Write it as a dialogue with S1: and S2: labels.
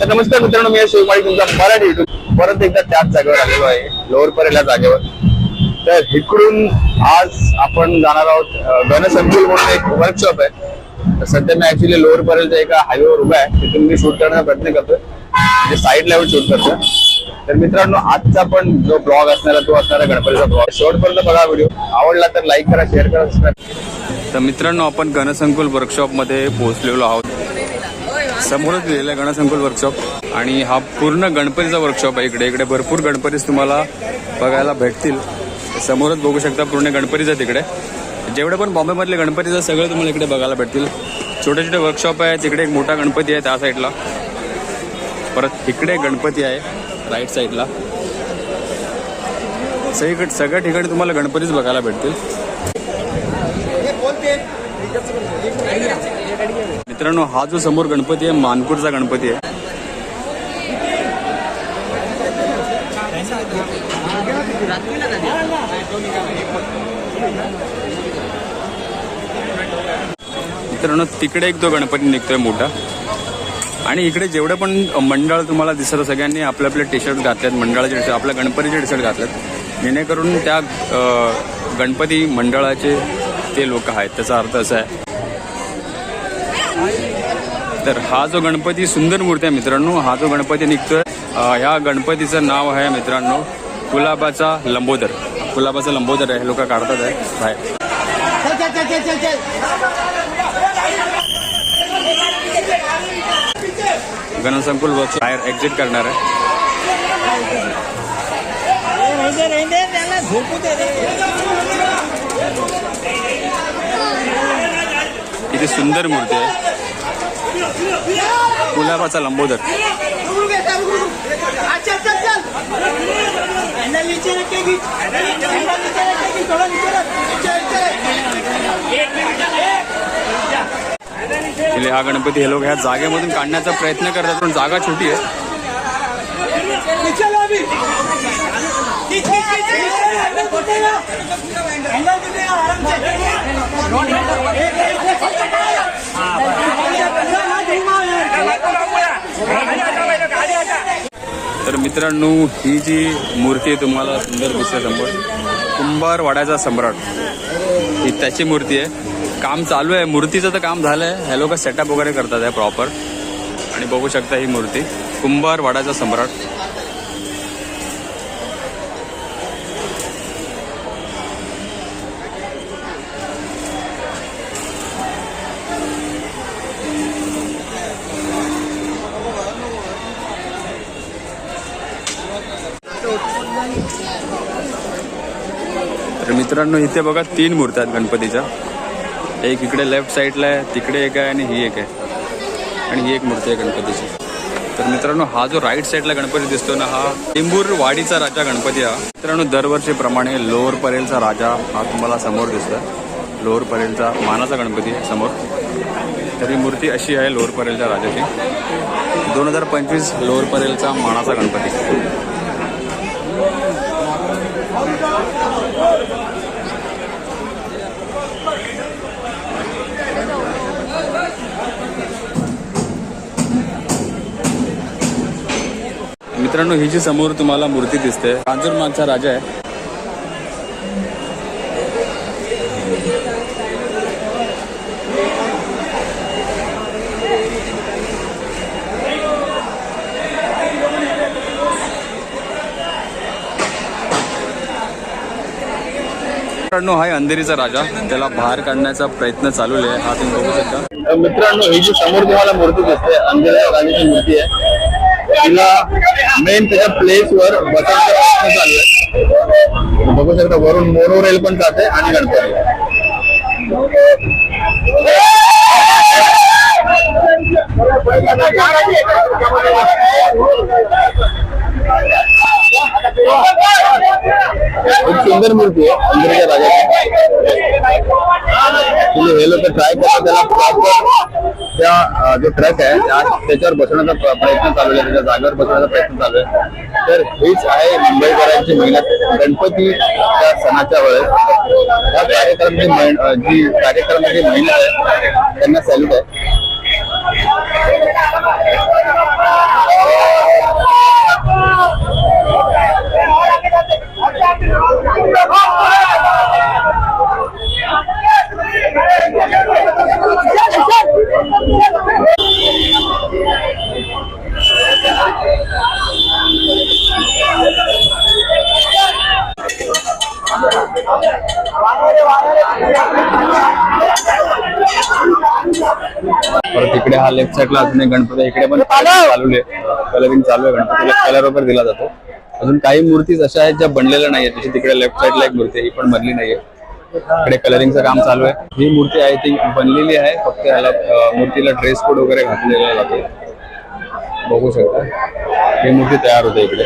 S1: तर नमस्कार मित्रांनो मी शिवमाळी तुमचा मराठी युट्यूब परत एकदा त्याच जागेवर आलेलो आहे लोअर परेला जागेवर. तर इकडून आज आपण जाणार आहोत गणसंकुल म्हणून एक वर्कशॉप आहे. तर सध्या मी ऍक्च्युली लोअर परेलच्या एका हायवेवर उभा आहे. तिथून मी शूट करण्याचा प्रयत्न करतोय. म्हणजे साईडला येऊन शूट करतोय. तर मित्रांनो आजचा पण जो ब्लॉग असणार तो असणार गणपतीचा ब्लॉग शेवटपर्यंत बघा व्हिडिओ आवडला तर लाईक करा शेअर करा सबस्क्राईब
S2: तर मित्रांनो आपण गणसंकुल वर्कशॉपमध्ये पोहोचलेलो आहोत. समोरच लिहिलेला आहे गणसंकुल वर्कशॉप आणि हा पूर्ण गणपतीचा वर्कशॉप आहे इकडे. इकडे भरपूर गणपतीच तुम्हाला बघायला भेटतील. समोरच बघू शकता पूर्ण गणपतीचं तिकडे. जेवढे पण बॉम्बेमधले गणपतीचं सगळं तुम्हाला इकडे बघायला भेटतील. छोटे छोटे वर्कशॉप आहे तिकडे एक मोठा गणपती आहे त्या साईडला परत इकडे गणपती आहे राईट साईडला सगळीकडे सगळ्या ठिकाणी तुम्हाला गणपतीच बघायला भेटतील. मित्रांनो हा जो समोर गणपती आहे मानपूरचा गणपती आहे. मित्रांनो तिकडे एक तो गणपती निघतोय मोठा. आणि इकडे जेवढं पण मंडळ तुम्हाला दिसत सगळ्यांनी आपले आपले टी शर्ट घातलेत मंडळाचे टी शर्ट आपल्या गणपतीचे टी शर्ट घातलेत. जेणेकरून त्या गणपती मंडळाचे ते लोक आहेत त्याचा अर्थ असा आहे. तर हा जो गणपती सुंदर मूर्ती आहे मित्रांनो हा जो गणपती निघतोय अं, ह्या गणपतीचं नाव आहे मित्रांनो गुलाबाचा लंबोदर. कुलाबाचा लंबोदर आहे लोक काढतात आहे. बाहेर गणसंकुल वर्क बाहेर एक्झिट करणार आहे. इथे सुंदर मूर्ती आहे. गुलाबाचा लंबोदर हा गणपती हे लोक ह्या जागेमधून काढण्याचा प्रयत्न करतात पण जागा छोटी आहे तर मित्रांनो ही जी मूर्ती तुम्हाला सुंदर दिसते समोर. कुंभार वाड्याचा सम्राट. ही त्याची मूर्ती आहे. काम चालू आहे. मूर्तीचं तर काम झालं आहे ह्या लोक सेटअप वगैरे करतात आहे प्रॉपर आणि बघू शकता ही मूर्ती. कुंभारवाड्याचा सम्राट. तर मित्रांनो इथे बघा तीन मूर्त्या आहेत गणपतीच्या. एक इकडे लेफ्ट साईडला आहे तिकडे एक आहे आणि ही एक आहे. आणि ही एक मूर्ती आहे गणपतीची. तर मित्रांनो हा जो राईट साईडला गणपती दिसतो ना हा टिंबूर वाडीचा राजा गणपती हा. मित्रांनो दरवर्षीप्रमाणे लोअर परेलचा राजा हा तुम्हाला समोर दिसतो लोअर परेलचा मानाचा गणपती आहे समोर. तर ही मूर्ती अशी आहे लोअर परेलच्या राजाची. दोन हजार पंचवीस लोअर परेलचा मानाचा गणपती. मित्रांनो ही जी समोर तुम्हाला मूर्ती दिसते कांजूर मागचा राजा आहे. मित्रांनो हा अंधेरीचा राजा. त्याला बाहेर काढण्याचा प्रयत्न चालू आहे. हा तुम्ही बघू शकता.
S1: मित्रांनो ही जी समोर तुम्हाला मूर्ती दिसते अंधेरी राजाची मूर्ती आहे. तिला मेन त्याच्या प्लेस वर बसवण्याचा प्रयत्न चाललाय. आहे बघू शकता वरून मोनो रेल पण जाते आणि गणपती. एक सुंदर मूर्ती आहे इंद्रच्या राजाची तुम्ही हे लोक ट्राय करा त्याला प्रॉपर त्या जो ट्रक आहे त्या त्याच्यावर बसवण्याचा प्रयत्न चालू आहे त्याच्या जागेवर बसवण्याचा प्रयत्न चालू आहे. तर हेच आहे मुंबईकरांची मेहनत. गणपती त्या सणाच्या वेळेस या कार्यक्रमाची जी कार्यक्रमाची मेहनत आहे त्यांना सॅल्यूट आहे.
S2: परत इकडे हा लेफ्ट साईडला अजून एक गणपती इकडे पण चालू आहे. कलरिंग चालू आहे गणपतीला. कलर वगैरे दिला जातो. अजून काही मूर्ती अशा आहेत ज्या बनलेल्या नाही आहेत तिकडे लेफ्ट साईडला एक मूर्ती आहे. ही पण बनली नाहीये. इकडे कलरिंगचं काम चालू आहे. ही मूर्ती आहे ती बनलेली आहे. फक्त ह्याला मूर्तीला ड्रेस कोड वगैरे घातलेला जातो. बघू शकता. ही मूर्ती तयार होते इकडे.